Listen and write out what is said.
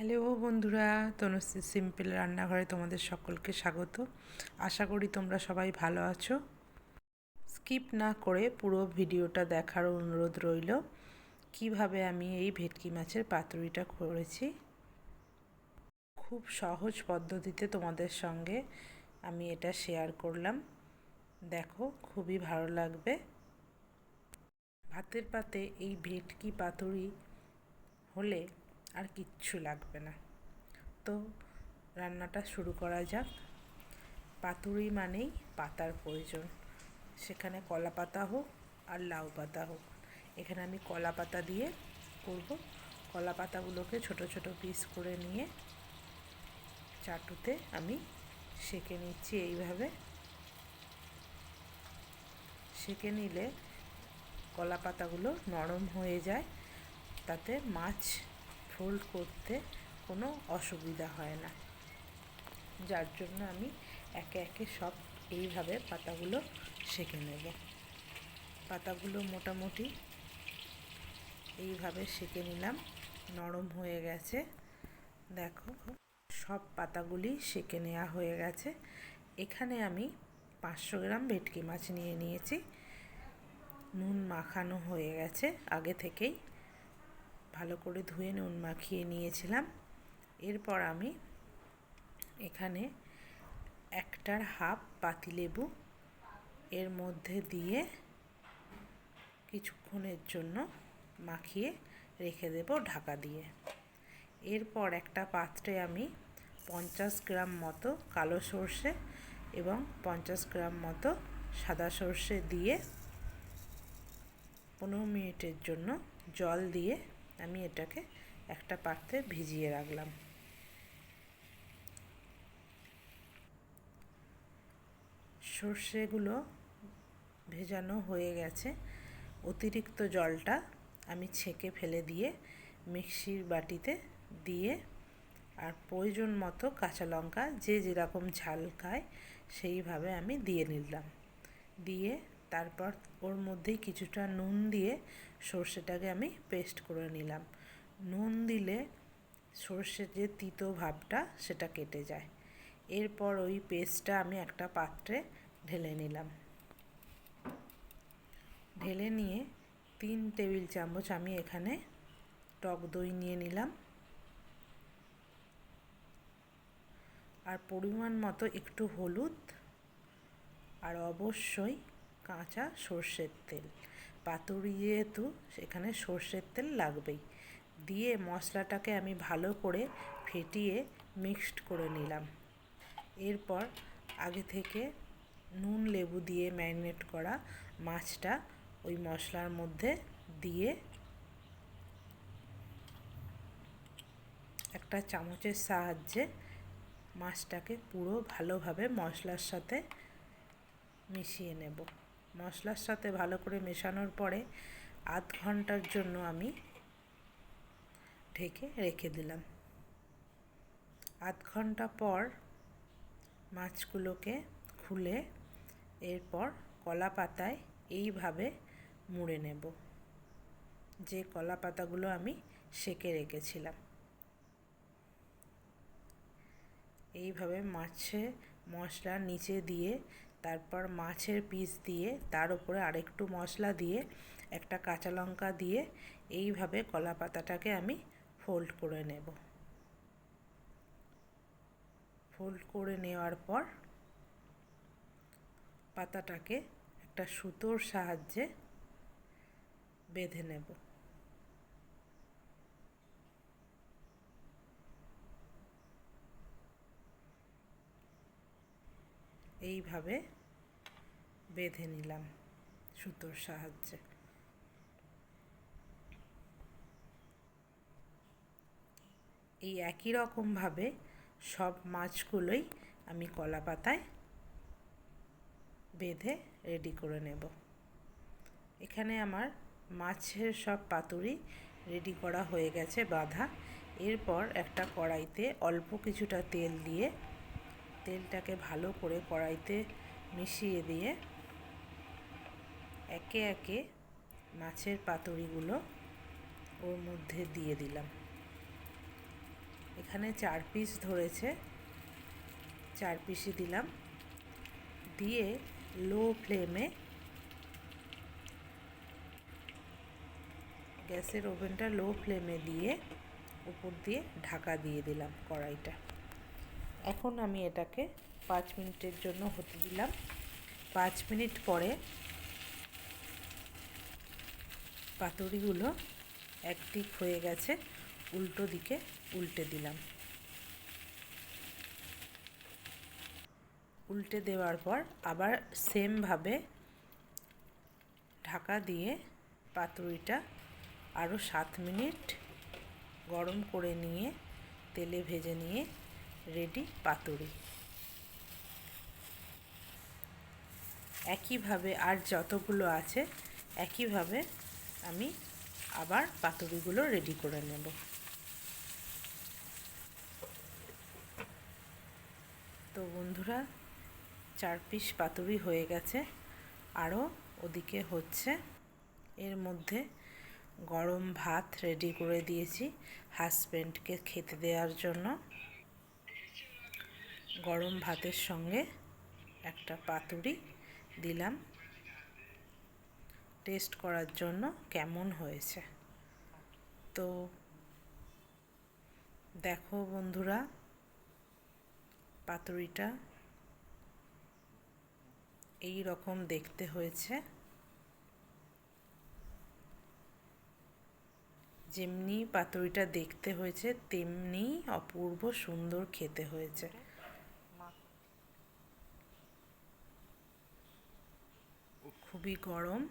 Hello বন্ধুরা, Tanushree simple রান্নাঘরে তোমাদের সকলকে স্বাগত। আশা করি তোমরা সবাই ভালো আছো। স্কিপ না করে পুরো ভিডিওটা দেখার অনুরোধ রইল, কীভাবে আমি এই ভেটকি মাছের পাতুরিটা করেছি। খুব সহজ পদ্ধতিতে তোমাদের সঙ্গে আমি এটা শেয়ার করলাম। দেখো, খুবই ভালো লাগবে। ভাতের পাতে এই ভেটকি পাতুরি হলে আর কিচ্ছু লাগবে না। তো রান্নাটা শুরু করা যাক। পাতুরি মানেই পাতার প্রয়োজন। সেখানে কলা পাতা হোক আর লাউ পাতা হোক। এখানে আমি কলা পাতা দিয়ে করব। কলা পাতাগুলোকে ছোট ছোট পিস করে নিয়ে চাটুতে আমি সেঁকে নিচ্ছি এইভাবে। সেঁকে নিলে কলা পাতাগুলো নরম হয়ে যায়। তাতে মাছ ফোল্ড করতে কোনো অসুবিধা হয় না। যার জন্য আমি একে একে সব এইভাবে পাতাগুলো সেঁকে নেব। পাতাগুলো মোটামুটি এইভাবে সেঁকে নিলাম, নরম হয়ে গেছে। দেখো, সব পাতাগুলি সেঁকে নেওয়া হয়ে গেছে। এখানে আমি পাঁচশো গ্রাম ভেটকি মাছ নিয়ে নিয়েছি। নুন মাখানো হয়ে গেছে আগে থেকেই। ভালো করে ধুয়ে নুন মাখিয়ে নিয়েছিলাম। এরপর আমি এখানে একটার হাফ পাতিলেবু এর মধ্যে দিয়ে কিছুক্ষণের জন্য মাখিয়ে রেখে দেব ঢাকা দিয়ে। এরপর একটা পাত্রে আমি পঞ্চাশ গ্রাম মতো কালো সর্ষে এবং পঞ্চাশ গ্রাম মতো সাদা সর্ষে দিয়ে পনেরো মিনিটের জন্য জল দিয়ে আমি এটাকে একটা পাত্রে ভিজিয়ে রাখলাম। সর্ষেগুলো ভেজানো হয়ে গেছে। অতিরিক্ত জলটা আমি ছেঁকে ফেলে দিয়ে মিক্সির বাটিতে দিয়ে আর প্রয়োজন মতো কাঁচা লঙ্কা যে যেরকম ঝাল খায় সেইভাবে আমি দিয়ে নিলাম। দিয়ে তারপর ওর মধ্যেই কিছুটা নুন দিয়ে সর্ষেটাকে আমি পেস্ট করে নিলাম। নুন দিলে সর্ষের যে তিতো ভাবটা সেটা কেটে যায়। এরপর ওই পেস্টটা আমি একটা পাত্রে ঢেলে নিলাম। ঢেলে নিয়ে তিন টেবিল চামচ আমি এখানে টক দই নিয়ে নিলাম। আর পরিমাণ মতো একটু হলুদ। আর অবশ্যই কাঁচা সর্ষের তেল। পাতুরি যেহেতু সেখানে সর্ষের তেল লাগবেই। দিয়ে মশলাটাকে আমি ভালো করে ফেটিয়ে মিক্সড করে নিলাম। এরপর আগে থেকে নুন, লেবু দিয়ে ম্যারিনেট করা মাছটা ওই মশলার মধ্যে দিয়ে একটা চামচের সাহায্যে মাছটাকে পুরো ভালোভাবে মশলার সাথে মিশিয়ে নেব। মশলার সাথে ভালো করে মেশানোর পরে আধ ঘণ্টার জন্য আমি ঢেকে রেখে দিলাম। আধ ঘণ্টা পর মাছগুলোকে খুলে এরপর কলা পাতায় এইভাবে মুড়ে নেব। যে কলা পাতাগুলো আমি সেকে রেখেছিলাম। এইভাবে মাছে মশলা নিচে দিয়ে তারপর মাছের পিস দিয়ে, তার উপরে আরেকটু মশলা দিয়ে, একটা কাঁচা লঙ্কা দিয়ে এইভাবে কলা পাতাটাকে আমি ফোল্ড করে নেব। ফোল্ড করে নেওয়ার পর পাতাটাকে একটা সুতোর সাহায্যে বেঁধে নেব। এইভাবে বেঁধে নিলাম সুতোর সাহায্যে। এই একই রকমভাবে সব মাছগুলোই আমি কলা পাতায় বেঁধে রেডি করে নেব। এখানে আমার মাছের সব পাতুরি রেডি করা হয়ে গেছে বাঁধা। এরপর একটা কড়াইতে অল্প কিছুটা তেল দিয়ে তেলটাকে ভালো করে কড়াইতে মিশিয়ে দিয়ে একে একে মাছের পাতুরিগুলো ওর মধ্যে দিয়ে দিলাম। এখানে চার পিস ধরেছে, চার পিসই দিলাম। দিয়ে লো ফ্লেমে গ্যাসের ওভেনটা লো ফ্লেমে দিয়ে উপর দিয়ে ঢাকা দিয়ে দিলাম কড়াইটা। এখন আমি এটাকে পাঁচ মিনিটের জন্য হতে দিলাম। পাঁচ মিনিট পরে পাতুরিগুলো এক দিক হয়ে গেছে, উল্টো দিকে উল্টে দিলাম। উল্টে দেওয়ার পর আবার সেমভাবে ঢাকা দিয়ে পাতুরিটা আরও সাত মিনিট গরম করে নিয়ে, তেলে ভেজে নিয়ে রেডি পাতুরি। একইভাবে আর যতগুলো আছে, একইভাবে আমি আবার পাতুরিগুলো রেডি করে নেব। তো বন্ধুরা চার পিস পাতুরি হয়ে গেছে। আরও ওদিকে হচ্ছে, এর মধ্যে গরম ভাত রেডি করে দিয়েছি হাজব্যান্ডকে খেতে দেওয়ার জন্য। গরম ভাতের সঙ্গে একটা পাতুরি দিলাম। টেস্ট করার জন্য কেমন হয়েছে? তো দেখো বন্ধুরা, পাতুরিটা এই রকম দেখতে হয়েছে। যেমনি পাতুরিটা দেখতে হয়েছে, তেমনি অপূর্ব সুন্দর খেতে হয়েছে। খুবই গরম।